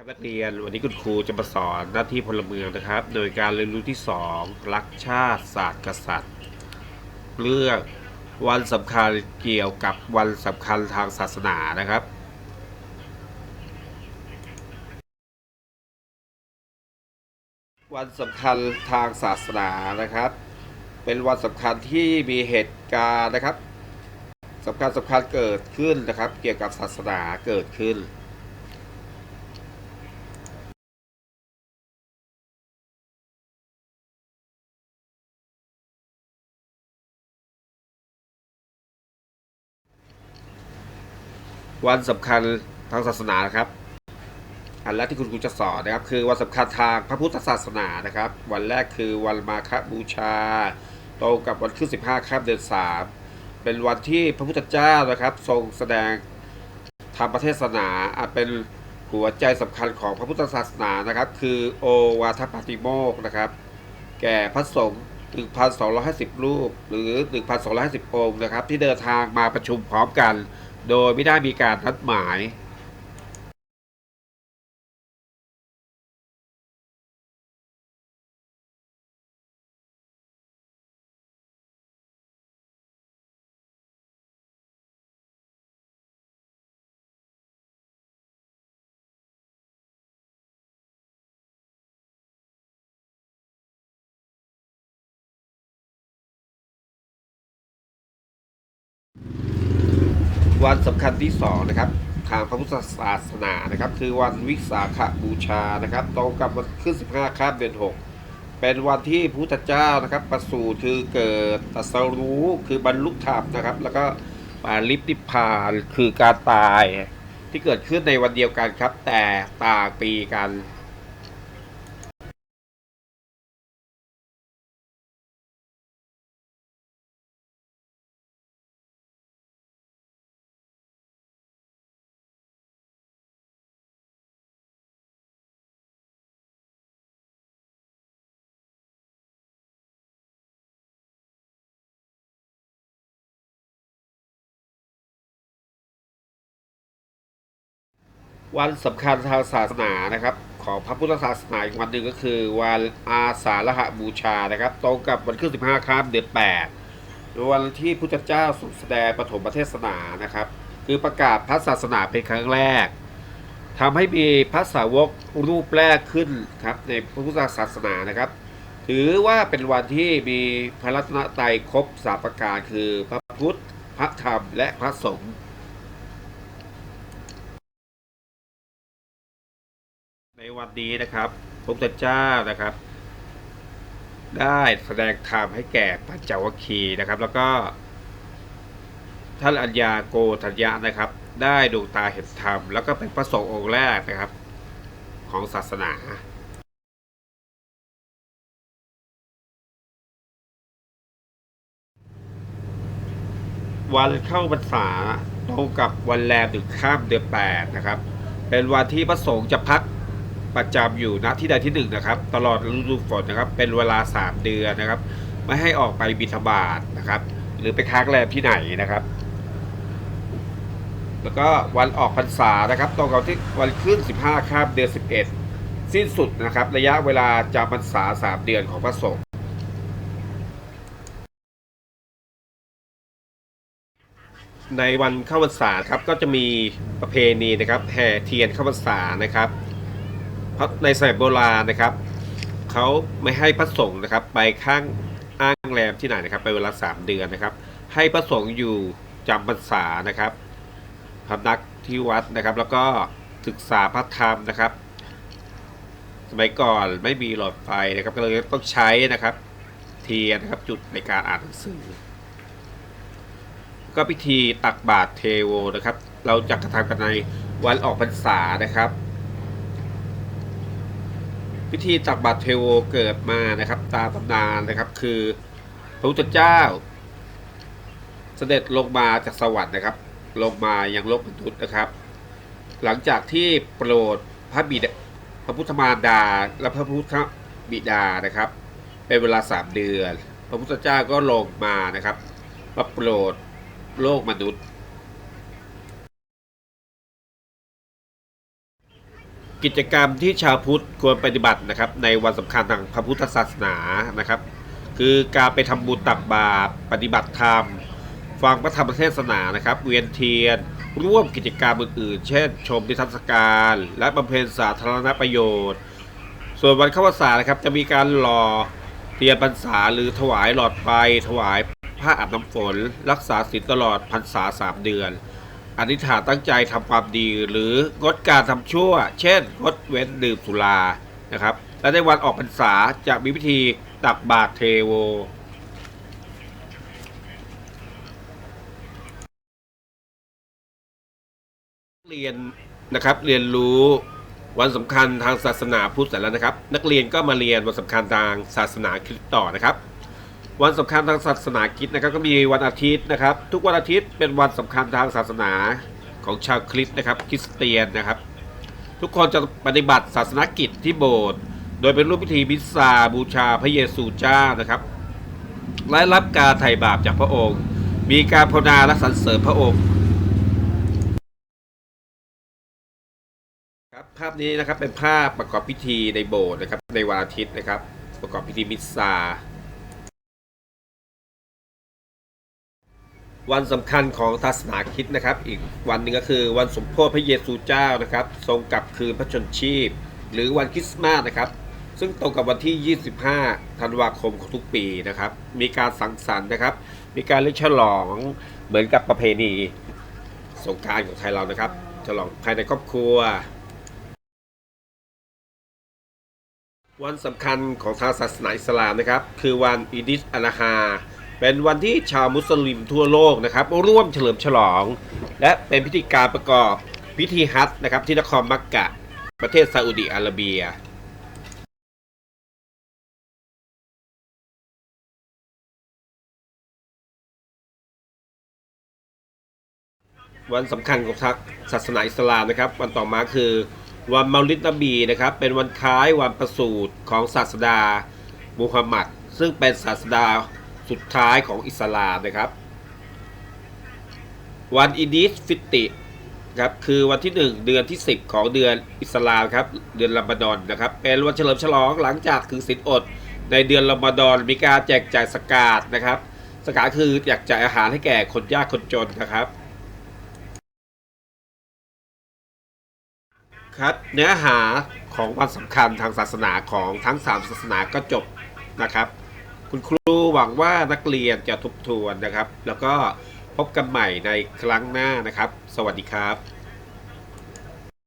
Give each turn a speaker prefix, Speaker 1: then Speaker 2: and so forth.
Speaker 1: ครับนักเรียนวันนี้คุณครูจะมาสอนหน้าที่พลเมืองนะครับ โดยการเรียนรู้ที่ 2 รักชาติศาสตร์กษัตริย์ เรื่องวันสำคัญเกี่ยวกับวันสำคัญทางศาสนานะครับ วันสำคัญทางศาสนานะครับ เป็นวันสำคัญที่มีเหตุการณ์นะครับสำคัญสำคัญเกิดขึ้นนะครับ เกี่ยวกับศาสนาเกิดขึ้น วันสำคัญทางศาสนานะครับ อันแรกที่คุณครูจะสอนนะครับ คือวันสำคัญทางพระพุทธศาสนานะครับ วันแรกคือวันมาฆบูชาตรงกับวันขึ้น 15ค่ำเดือน3 เป็นวันที่พระพุทธเจ้านะครับ ทรงแสดงธรรมเทศนาอันเป็นหัวใจสำคัญของพระพุทธศาสนานะครับ คือโอวาทปาติโมกนะครับ แก่พระสงฆ์1,250 รูป หรือ 1,250 องค์นะครับ ที่เดินทางมาประชุมพร้อมกัน โดยไม่ได้มีการนัดหมาย วันสำคัญที่สองนะครับทางพระพุทธศาสนานะครับ คือวันวิสาขบูชานะครับ ตรงกับวันขึ้น 15ค่ำเดือน 6 เป็นวันที่พระพุทธเจ้านะครับ ประสูติคือเกิดตัสรู้คือบรรลุธรรมนะครับ แล้วก็ปาลิปนิพพานคือการตายที่เกิดขึ้นในวันเดียวกันครับ แต่ต่างปีกัน วันสำคัญทางศาสนานะครับ ของพระพุทธศาสนาอีกวันหนึ่งก็คือวันอาสาฬหบูชานะครับ ตรงกับวันขึ้น 15ค่ำเดือน8วันที่พุทธเจ้าทรงแสดงปฐมเทศนานะครับ คือประกาศพระศาสนาเป็นครั้งแรกทำให้มีพระสาวกรูปแรกขึ้นครับในพระพุทธศาสนานะครับ ถือว่าเป็นวันที่มีพระรัตนตรัยครบสามประการคือพระพุทธพระธรรมและพระสงฆ์ ในวันนี้นะครับพระพุทธเจ้านะครับ ได้แสดงธรรมให้แก่ปัญจวัคคีย์นะครับ แล้วก็ท่านอัญญาโกธัญญะนะครับ ได้ดวงตาเห็นธรรม แล้วก็เป็นพระสงฆ์องค์แรกนะครับ ของศาสนาวันเข้าพรรษาตรงกับวันแรมถึงข้ามเดือนแปดนะครับ เป็นวันที่พระสงฆ์จะพัก ประจำอยู่ณที่ใดที่หนึ่งนะครับ ตลอดฤดูฝนนะครับ เป็นเวลา 3 เดือนนะครับ ไม่ให้ออกไปบิณฑบาตนะครับ หรือไปค้างแรมที่ไหนนะครับ แล้วก็วันออกพรรษานะครับตรงกับที่วันขึ้น 15ข้ามเดือน 11 สิ้นสุดนะครับ ระยะเวลาจำพรรษา 3 เดือนของพระสงฆ์ในวันเข้าพรรษาครับก็จะมีประเพณีนะครับแห่เทียนเข้าพรรษานะครับ เพราะในสมัยโบราณนะครับเขาไม่ให้พระสงฆ์นะครับ ไปข้างอ้างแรมที่ไหนนะครับ ไปเวลาสามเดือนนะครับ ให้พระสงฆ์อยู่จำพรรษานะครับพำนักที่วัดนะครับ แล้วก็ศึกษาพระธรรมนะครับ สมัยก่อนไม่มีหลอดไฟนะครับ ก็เลยต้องใช้นะครับ เทียนนะครับจุดในการอ่านหนังสือ ก็พิธีตักบาตรเทโวนะครับ เราจะกระทำกันในวันออกพรรษานะครับ พิธีตักบาตรเทโวเกิดมานะครับตามตำนานนะครับคือพระพุทธเจ้า เสด็จลงมาจากสวรรค์นะครับ ลงมายังโลกมนุษย์นะครับ หลังจากที่โปรดพระบิดาพระพุทธมารดา และพระพุทธบิดานะครับ เป็นเวลาสามเดือน พระพุทธเจ้าก็ลงมานะครับมาโปรดโลกมนุษย์ กิจกรรมที่ชาวพุทธควรปฏิบัตินะครับ ในวันสำคัญทางพระพุทธศาสนานะครับ คือการไปทำบุญตักบาตรปฏิบัติธรรม ฟังพระธรรมเทศนานะครับ เวียนเทียน ร่วมกิจกรรมอื่นๆ เช่น ชมนิทรรศการ และบำเพ็ญสาธารณประโยชน์ ส่วนวันเข้าพรรษานะครับ จะมีการหล่อเทียนพรรษาหรือถวายหลอดไฟถวายผ้าอาบน้ำฝน รักษาศีลตลอดพรรษาสามเดือน อธิษฐานตั้งใจทำความดี หรืองดการทำชั่ว เช่นงดเว้นดื่มสุรานะครับ และในวันออกพรรษาจะมีพิธีตักบาตรเทโวเรียนนะครับเรียนรู้วันสำคัญทางศาสนาพุทธเสร็จแล้วนะครับ นักเรียนก็มาเรียนวันสำคัญทางศาสนาคริสต์ต่อนะครับ วันสำคัญทางศาสนาคริสต์นะครับก็มีวันอาทิตย์นะครับ ทุกวันอาทิตย์เป็นวันสำคัญทางศาสนาของชาวคริสต์นะครับ คริสเตียนนะครับ ทุกคนจะปฏิบัติศาสนกิจที่โบสถ์โดยเป็นรูปพิธีมิสซาบูชาพระเยซูเจ้านะครับและรับการไถ่บาปจากพระองค์ มีการภาวนาและสรรเสริญพระองค์ครับภาพนี้นะครับเป็นภาพประกอบพิธีในโบสถ์นะครับในวันอาทิตย์นะครับ ประกอบพิธีมิสซา วันสำคัญของศาสนาคริดนะครับ อีกวันหนึ่งก็คือวันสมโภชพระเยซูเจ้านะครับ ทรงกลับคืนพระชนชีพ หรือวันคริสต์มาสนะครับ ซึ่งตรงกับวันที่ 25 ธันวาคมของทุกปีนะครับ มีการสังสรรค์นะครับ มีการเลี้ยงฉลองเหมือนกับประเพณีสงการของไทยเรานะครับ ฉลองภายในครอบครัว วันสำคัญของทางศาสนาอิสลามนะครับ คือวันอีดิสอัลฮา เป็นวันที่ชาวมุสลิมทั่วโลกนะครับ ร่วมเฉลิมฉลอง และเป็นพิธีการประกอบพิธีฮัจนะครับ ที่นครมักกะ ประเทศซาอุดิอาระเบียวันสำคัญของทางศาสนาอิสลามนะครับ วันต่อมาคือ วันมาลิดนบีนะครับ เป็นวันคล้ายวันประสูติของศาสดามูฮัมหมัดซึ่งเป็นศาสดา สุดท้ายของอิสลามนะครับวันอีดิสฟิติครับคือวันที่ 1 เดือนที่ 10 ของเดือนอิสลามครับเดือนรอมฎอนนะครับเป็นวันเฉลิมฉลองหลังจากถือศีลอด ในเดือนรอมฎอนมีการแจกจ่ายสกาดนะครับสกาดคือแจกจ่ายอาหารให้แก่คนยากคนจนนะครับครับเนื้อหาของวันสำคัญทางศาสนาของทั้ง 3 ศาสนาก็จบนะครับ คุณครูหวังว่านักเรียนจะทบทวนนะครับ แล้วก็พบกันใหม่ในครั้งหน้านะครับ สวัสดีครับ